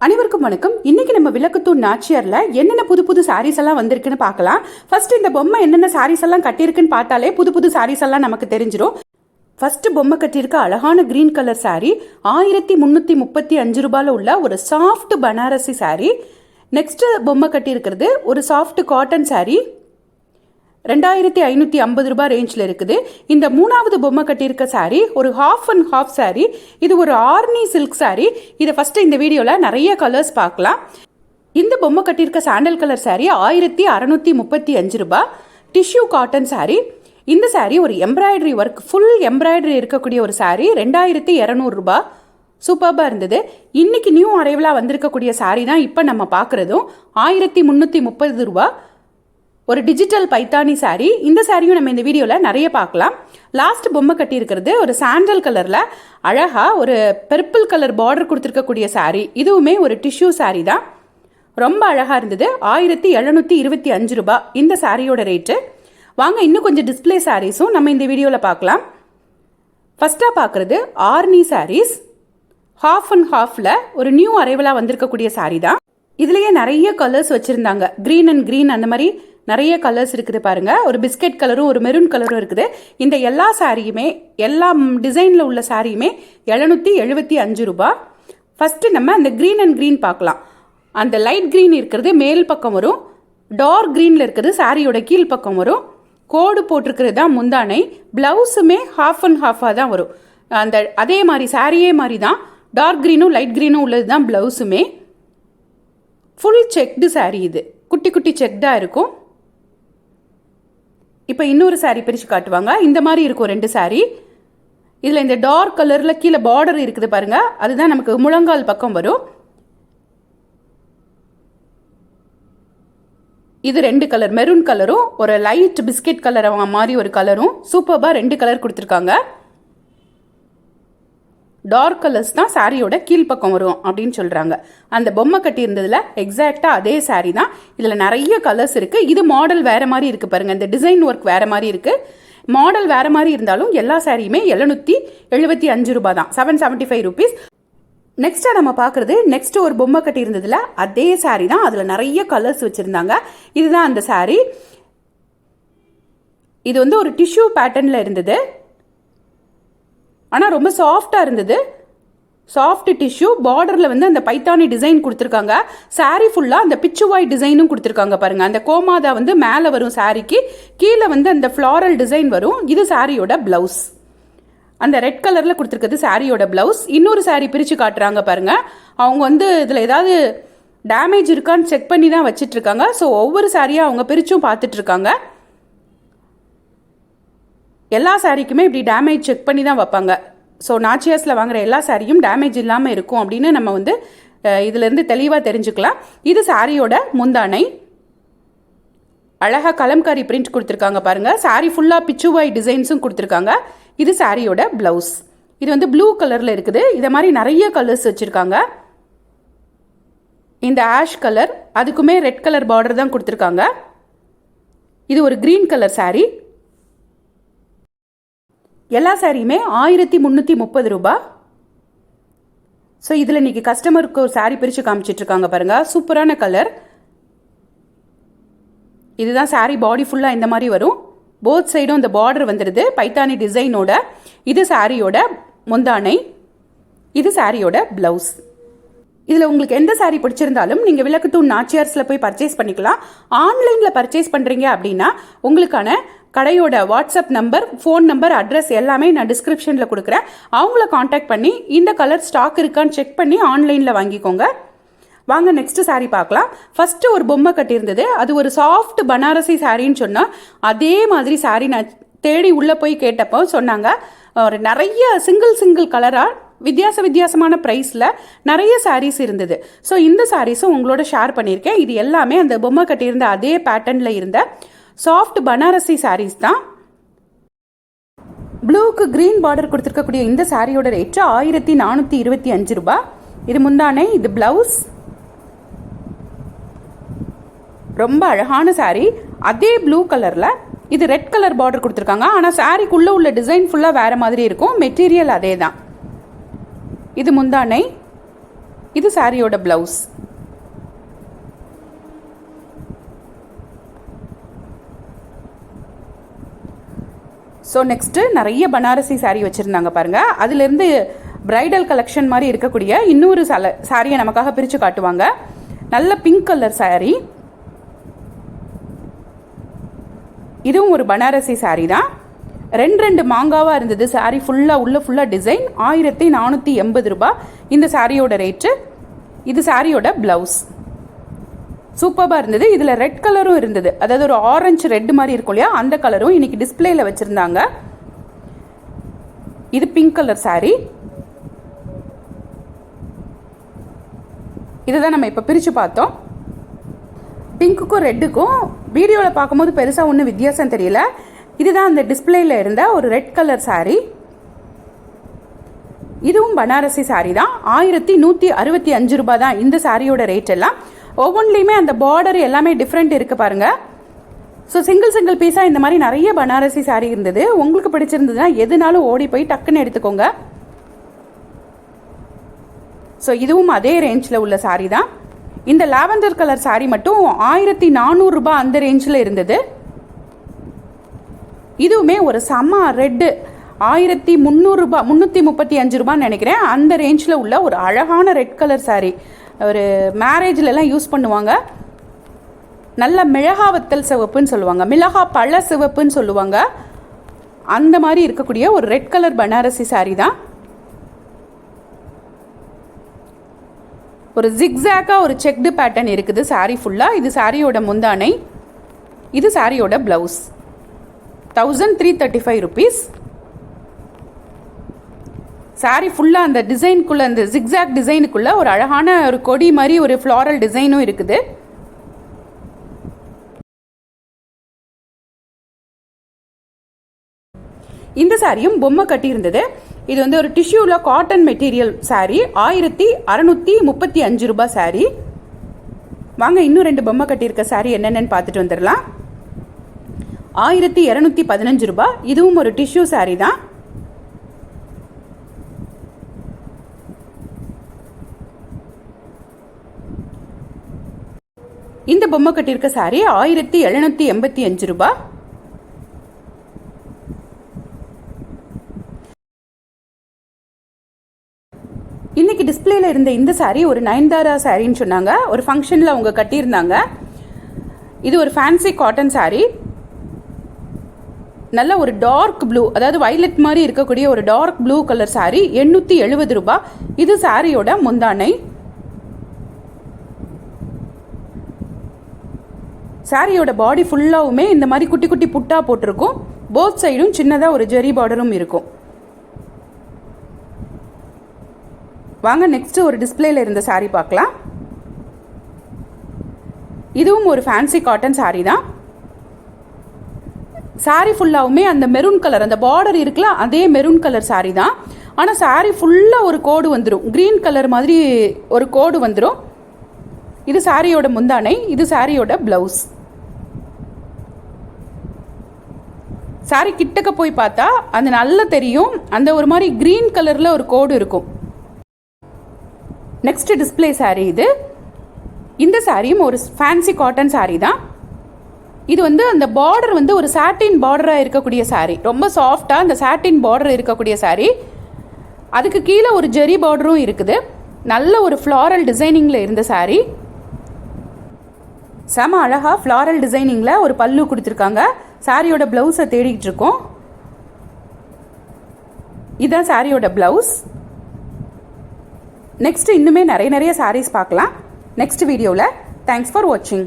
அனைவருக்கும் வணக்கம். இன்னைக்கு நம்ம விளக்கத்தூர் நாச்சியார்ல என்னென்ன புது புது சாரீஸ் எல்லாம் வந்திருக்குன்னு பார்க்கலாம். ஃபர்ஸ்ட் இந்த பொம்மை என்னென்ன சாரீஸ் எல்லாம் கட்டியிருக்குன்னு பார்த்தாலே புது புது சாரீஸ் எல்லாம் நமக்கு தெரிஞ்சிடும் ஃபர்ஸ்ட் பொம்மை கட்டியிருக்க அழகான கிரீன் கலர் சாரீ ஆயிரத்தி முந்நூற்றி முப்பத்தி அஞ்சு ரூபாயில் உள்ள ஒரு சாஃப்ட் பனாரசி சாரீ நெக்ஸ்ட் பொம்மை கட்டியிருக்கிறது ஒரு சாஃப்ட் காட்டன் சாரீ ரெண்டாயிரத்தி ஐநூற்றி ஐம்பது ரூபாய் ரேஞ்சில் இருக்குது. இந்த மூணாவது பொம்மை கட்டியிருக்க சாரீ ஒரு ஹாஃப் அண்ட் ஹாஃப் சாரீ இது ஒரு ஆர்னி சில்க் சாரீ இதை ஃபஸ்ட்டு இந்த வீடியோவில் நிறைய கலர்ஸ் பார்க்கலாம். இந்த பொம்மை கட்டியிருக்க சாண்டல் கலர் சாரீ ஆயிரத்தி அறநூற்றி முப்பத்தி அஞ்சு ரூபா டிஷ்யூ காட்டன் சாரீ இந்த சாரீ ஒரு எம்ப்ராய்டரி ஒர்க் ஃபுல் எம்ப்ராய்டரி இருக்கக்கூடிய ஒரு சாரீ ரெண்டாயிரத்தி இரநூறுபா சூப்பர்பாக இருந்தது. இன்னைக்கு நியூ அரைவலாக வந்திருக்கக்கூடிய சாரீ தான் இப்போ நம்ம பார்க்குறதும். ஆயிரத்தி முந்நூற்றி முப்பது ரூபா ஒரு டிஜிட்டல் பைத்தானி saree. இந்த சாரியும் நம்ம இந்த வீடியோவில் நிறைய பார்க்கலாம். லாஸ்ட் பொம்மை கட்டியிருக்கிறது ஒரு சாண்டல் கலரில் அழகாக ஒரு பர்பிள் கலர் பார்டர் கொடுத்துருக்கக்கூடிய saree. இதுவுமே ஒரு டிஷ்யூ saree தான். ரொம்ப அழகாக இருந்தது. ஆயிரத்தி எழுநூற்றி இருபத்தி அஞ்சு ரூபாய் இந்த சாரியோட ரேட்டு வாங்க இன்னும் கொஞ்சம் டிஸ்பிளே சாரீஸும் நம்ம இந்த வீடியோவில் பார்க்கலாம். ஃபஸ்ட்டாக பார்க்குறது ஆர்னி சாரீஸ் ஹாஃப் அண்ட் ஹாஃபில் ஒரு நியூ அரைவலாக வந்திருக்கக்கூடிய சாரீ தான். இதுலேயே நிறைய கலர்ஸ் வச்சுருந்தாங்க. க்ரீன் அண்ட் க்ரீன் அந்த மாதிரி நிறைய கலர்ஸ் இருக்குது பாருங்க. ஒரு பிஸ்கட் கலரும் ஒரு மெரூன் கலரும் இருக்குது. இந்த எல்லா சாரியுமே எல்லா டிசைனில் உள்ள சாரியுமே எழுநூற்றி எழுபத்தி அஞ்சு ரூபா. ஃபஸ்ட்டு நம்ம அந்த க்ரீன் அண்ட் க்ரீன் பார்க்கலாம். அந்த லைட் க்ரீன் இருக்கிறது மேல் பக்கம் வரும். டார்க் க்ரீனில் இருக்கிறது சாரியோட கீழ் பக்கம் வரும். கோடு போட்டிருக்கிறது தான் முந்தானை. ப்ளவுஸுமே ஹாஃப் அண்ட் ஹாஃபாக தான் வரும். அந்த அதே மாதிரி சாரியே மாதிரி தான். டார்க் க்ரீனும் லைட் க்ரீனும் உள்ளது தான் ப்ளவுஸுமே ஃபுல் செக்டு saree இது. குட்டி குட்டி செக்டாக இருக்கும். இப்போ இன்னொரு சாரீ பிரித்து காட்டுவாங்க. இந்த மாதிரி இருக்கும் ரெண்டு சாரீ இதில் இந்த டார்க் கலரில் கீழே பார்டர் இருக்குது பாருங்கள் அதுதான் நமக்கு முழங்கால் பக்கம் வரும். இது ரெண்டு கலர் மெரூன் கலரும் ஒரு லைட் பிஸ்கெட் கலர் மாதிரி ஒரு கலரும் சூப்பர்பாக ரெண்டு கலர் கொடுத்துருக்காங்க. டார்க் கலர்ஸ் தான் சாரியோட கீழ்ப்பக்கம் வரும் அப்படின்னு சொல்கிறாங்க அந்த பொம்மை கட்டி இருந்ததில் எக்ஸாக்டாக அதே சாரீ தான். இதில் நிறைய கலர்ஸ் இருக்குது இது மாடல் வேறு மாதிரி இருக்குது பாருங்கள் இந்த டிசைன் ஒர்க் வேறு மாதிரி இருக்குது மாடல் வேறு மாதிரி இருந்தாலும் எல்லா சாரியுமே எழுநூற்றி எழுபத்தி அஞ்சு ரூபா தான். செவன் செவன்ட்டி ஃபைவ் ருபீஸ் நெக்ஸ்ட்டாக நம்ம பார்க்குறது நெக்ஸ்ட் ஒரு பொம்மை கட்டி இருந்ததில் அதே சாரீ தான். அதில் நிறைய கலர்ஸ் வச்சுருந்தாங்க. இதுதான் அந்த சாரீ இது வந்து ஒரு டிஷ்யூ பேட்டர்னில் இருந்தது. ஆனால் ரொம்ப சாஃப்டாக இருந்தது. சாஃப்ட் டிஷ்யூ பார்டரில் வந்து அந்த பைத்தானி டிசைன் கொடுத்துருக்காங்க. சாரீ ஃபுல்லாக அந்த பிச்சுவாய் டிசைனும் கொடுத்துருக்காங்க பாருங்க. அந்த கோமாதா வந்து மேலே வரும் சாரீக்கு கீழே வந்து அந்த ஃப்ளாரல் டிசைன் வரும். இது சாரியோட ப்ளவுஸ் அந்த ரெட் கலரில் கொடுத்துருக்கிறது சாரியோட ப்ளவுஸ் இன்னொரு சாரீ பிரித்து காட்டுறாங்க பாருங்க. அவங்க வந்து இதில் ஏதாவது டேமேஜ் இருக்கான்னு செக் பண்ணி தான் வச்சிட்ருக்காங்க ஸோ ஒவ்வொரு சாரியாக அவங்க பிரிச்சும் பார்த்துட்ருக்காங்க எல்லா சாரீக்குமே இப்படி டேமேஜ் செக் பண்ணி தான் வைப்பாங்க. ஸோ நாச்சியாஸில் வாங்குகிற எல்லா சாரியும் டேமேஜ் இல்லாமல் இருக்கும் அப்படின்னு நம்ம வந்து இதிலேருந்து தெளிவாக தெரிஞ்சுக்கலாம். இது சாரியோட முந்தானை. அழகாக கலம்காரி பிரிண்ட் கொடுத்துருக்காங்க பாருங்கள் சாரி ஃபுல்லாக பிச்சுவாய் டிசைன்ஸும் கொடுத்துருக்காங்க. இது சாரியோட ப்ளவுஸ் இது வந்து ப்ளூ கலரில் இருக்குது. இதை மாதிரி நிறைய கலர்ஸ் வச்சுருக்காங்க. இந்த ஆஷ் கலர் அதுக்குமே ரெட் கலர் பார்டர் தான் கொடுத்துருக்காங்க. இது ஒரு க்ரீன் கலர் சாரீ எல்லா சாரியுமே ஆயிரத்தி முந்நூற்றி முப்பது ரூபாய் ஸோ இதில் இன்றைக்கி கஸ்டமருக்கு ஒரு சாரீ பிரித்து காமிச்சிட்ருக்காங்க பாருங்கள் சூப்பரான கலர் இதுதான் சாரீ பாடி ஃபுல்லாக இந்த மாதிரி வரும். போத் சைடும் இந்த பார்டர் வந்துடுது பைத்தானி டிசைனோட இது சாரியோட முந்தானை இது சாரியோட ப்ளவுஸ் இதில் உங்களுக்கு எந்த சாரீ பிடிச்சிருந்தாலும் நீங்கள் விளக்கு தூண் நாச்சியார்ஸில் போய் பர்ச்சேஸ் பண்ணிக்கலாம். ஆன்லைனில் பர்ச்சேஸ் பண்ணுறீங்க அப்படின்னா உங்களுக்கான கடையோட WhatsApp number phone number address எல்லாமே நான் டிஸ்கிரிப்ஷனில் கொடுக்குறேன். அவங்கள காண்டாக்ட் பண்ணி இந்த கலர் ஸ்டாக் இருக்கான்னு செக் பண்ணி ஆன்லைனில் வாங்கிக்கோங்க. வாங்க நெக்ஸ்ட் saree பார்க்கலாம். ஃபஸ்ட்டு ஒரு பொம்மை கட்டியிருந்தது. அது ஒரு சாஃப்ட் பனாரசி சாரின்னு சொன்னால் அதே மாதிரி saree நான் தேடி உள்ளே போய் கேட்டப்போ சொன்னாங்க. ஒரு நிறைய சிங்கிள் சிங்கிள் கலராக வித்தியாச வித்தியாசமான ப்ரைஸில் நிறைய சாரீஸ் இருந்தது. ஸோ இந்த சாரீஸும் உங்களோட ஷேர் பண்ணியிருக்கேன். இது எல்லாமே அந்த பொம்மை கட்டியிருந்த அதே பேட்டர்னில் இருந்த சாஃப்ட் பனாரசி சாரீஸ் தான். ப்ளூக்கு க்ரீன் பார்டர் கொடுத்துருக்கக்கூடிய இந்த சாரியோட ரேட்டு ஆயிரத்தி நானூற்றி இருபத்தி அஞ்சு ரூபாய் இது முந்தானே இது ப்ளவுஸ் ரொம்ப அழகான saree. அதே ப்ளூ கலரில் இது ரெட் கலர் பார்டர் கொடுத்துருக்காங்க. ஆனால் சாரிக்குள்ளே உள்ள டிசைன் ஃபுல்லாக வேறு மாதிரி இருக்கும். மெட்டீரியல் அதே தான். இது முந்தானை இது சாரியோட ப்ளவுஸ் ஸோ நெக்ஸ்ட்டு நிறைய பனாரசி சாரீ வச்சுருந்தாங்க பாருங்கள் அதுலேருந்து பிரைடல் கலெக்ஷன் மாதிரி இருக்கக்கூடிய இன்னொரு சல சாரியை நமக்காக பிரித்து காட்டுவாங்க. நல்ல பிங்க் கலர் சாரீ இதுவும் ஒரு பனாரசி சாரீ தான். ரெண்டு ரெண்டு மாங்காவாக இருந்தது. சாரீ ஃபுல்லாக உள்ள ஃபுல்லாக டிசைன் ஆயிரத்தி நானூற்றி எண்பது ரூபாய். இந்த சாரியோட ரேட்டு இது சாரியோட ப்ளவுஸ் சூப்பராக இருந்தது. இதில் ரெட் கலரும் இருந்தது. அதாவது ஒரு ஆரஞ்சு ரெட் மாதிரி இருக்கும் இல்லையா? அந்த கலரும் இன்னைக்கு டிஸ்பிளேல வச்சுருந்தாங்க. இது பிங்க் கலர் saree. இதுதான் நம்ம இப்போ பிரித்து பார்த்தோம். பிங்க்குக்கும் ரெட்டுக்கும் வீடியோவில் பார்க்கும்போது பெருசாக ஒன்றும் வித்தியாசம் தெரியல. இதுதான் அந்த டிஸ்பிளேயில் இருந்த ஒரு ரெட் கலர் சாரீ இதுவும் பனாரசி சாரீ தான். ஆயிரத்தி நூற்றி அறுபத்தி அஞ்சு ரூபாய் தான் இந்த சாரியோட ரேட் எல்லாம். ஒவ்வொன்றிலையுமே அந்த பார்டர் எல்லாமே டிஃப்ரெண்ட் இருக்குது பாருங்கள் ஸோ சிங்கிள் சிங்கிள் பீஸாக இந்த மாதிரி நிறைய பனாரசி saree இருந்தது. உங்களுக்கு பிடிச்சிருந்ததுன்னா எதுனாலும் ஓடி போய் டக்குன்னு எடுத்துக்கோங்க. ஸோ இதுவும் அதே ரேஞ்சில் உள்ள சாரீ தான். இந்த லாவெண்டர் கலர் saree மட்டும் ஆயிரத்தி நானூறுரூபா அந்த ரேஞ்சில் இருந்தது. இதுவுமே ஒரு செம்ம ரெட்டு ஆயிரத்தி முந்நூறுரூபா முந்நூற்றி முப்பத்தி அஞ்சு ரூபான்னு நினைக்கிறேன். அந்த ரேஞ்சில் உள்ள ஒரு அழகான ரெட் கலர் saree. ஒரு மேரேஜ்லலாம் யூஸ் பண்ணுவாங்க. நல்ல மிளகாவத்தல் சிவப்புன்னு சொல்லுவாங்க. மிளகா பழ சிவப்புன்னு சொல்லுவாங்க. அந்த மாதிரி இருக்கக்கூடிய ஒரு ரெட் கலர் பனாரசி saree தான். ஒரு ஜிக்ஸாக்காக ஒரு செக்டு பேட்டர்ன் இருக்குது. saree ஃபுல்லாக இது சாரியோட முந்தானை. இது சாரியோட blouse thousand three thirty five rupees sari ஃபுல்லாக அந்த டிசைனுக்குள்ளே அந்த ஜிக்ஸாக் டிசைனுக்குள்ளே ஒரு அழகான ஒரு கொடி மாதிரி ஒரு ஃப்ளாரல் டிசைனும் இருக்குது. இந்த சாரியும் பொம்மை கட்டியிருந்தது. இது வந்து ஒரு டிஷ்யூவில் காட்டன் மெட்டீரியல் சாரீ ஆயிரத்தி அறநூற்றி முப்பத்தி அஞ்சு ரூபாய் சாரீ வாங்க இன்னும் ரெண்டு பொம்மை கட்டியிருக்க saree என்னென்னு பார்த்துட்டு வந்துடலாம். ஆயிரத்தி இரநூத்தி பதினஞ்சு ரூபாய். இதுவும் ஒரு டிஷ்யூ சாரீ தான். இந்த பொம்மை கட்டியிருக்க சாரி ஆயிரத்தி எழுநூத்தி எண்பத்தி அஞ்சு ரூபாய் இன்னைக்கு டிஸ்பிளேல இருந்த இந்த saree ஒரு நயன்தாரா சாரின்னு சொன்னாங்க. ஒரு ஃபங்க்ஷனில் அவங்க கட்டியிருந்தாங்க. இது ஒரு ஃபேன்சி காட்டன் saree. நல்ல ஒரு டார்க் ப்ளூ அதாவது வயலட் மாதிரி இருக்கக்கூடிய ஒரு டார்க் ப்ளூ கலர் சாரீ எண்ணூற்றி எழுபது ரூபாய் இது சாரியோட முந்தானை. சாரியோட பாடி ஃபுல்லாகவுமே இந்த மாதிரி குட்டி குட்டி புட்டா போட்டிருக்கும். போத் சைடும் சின்னதாக ஒரு ஜெரி பார்டரும் இருக்கும். வாங்க நெக்ஸ்ட் ஒரு டிஸ்பிளேல இருந்த saree பார்க்கலாம். இதுவும் ஒரு ஃபேன்சி காட்டன் சாரீ தான். Saree ஃபுல்லாகவுமே அந்த மெரூன் கலர் அந்த பார்டர் இருக்குல்ல அதே மெரூன் கலர் சாரீ தான். ஆனால் saree ஃபுல்லாக ஒரு கோடு வந்துடும் க்ரீன் கலர் மாதிரி ஒரு கோடு வந்துடும் இது சாரியோட முந்தானை இது சாரியோட ப்ளவுஸ் சாரி கிட்டக்க போய் பார்த்தா அது நல்லா தெரியும். அந்த ஒரு மாதிரி க்ரீன் கலரில் ஒரு கோடு இருக்கும். நெக்ஸ்ட் டிஸ்பிளே saree இது. இந்த சாரியும் ஒரு ஃபேன்சி காட்டன் saree தான். இது வந்து அந்த பார்டர் வந்து ஒரு சாட்டின் பார்டராக இருக்கக்கூடிய சாரீ ரொம்ப சாஃப்டாக அந்த சாட்டின் பார்டர் இருக்கக்கூடிய saree. அதுக்கு கீழே ஒரு ஜெரி பார்டரும் இருக்குது. நல்ல ஒரு ஃப்ளாரல் டிசைனிங்கில் இருந்த saree. செம அழகாக ஃப்ளாரல் டிசைனிங்கில் ஒரு பல்லு கொடுத்துருக்காங்க. சாரியோட ப்ளவுஸை தேடிக்கிட்டு இருக்கோம் இதுதான் சாரியோட ப்ளவுஸ் நெக்ஸ்ட் இன்னுமே நிறைய நிறைய சாரீஸ் பார்க்கலாம். நெக்ஸ்ட் வீடியோவில் தேங்க்ஸ் ஃபார் வாட்சிங்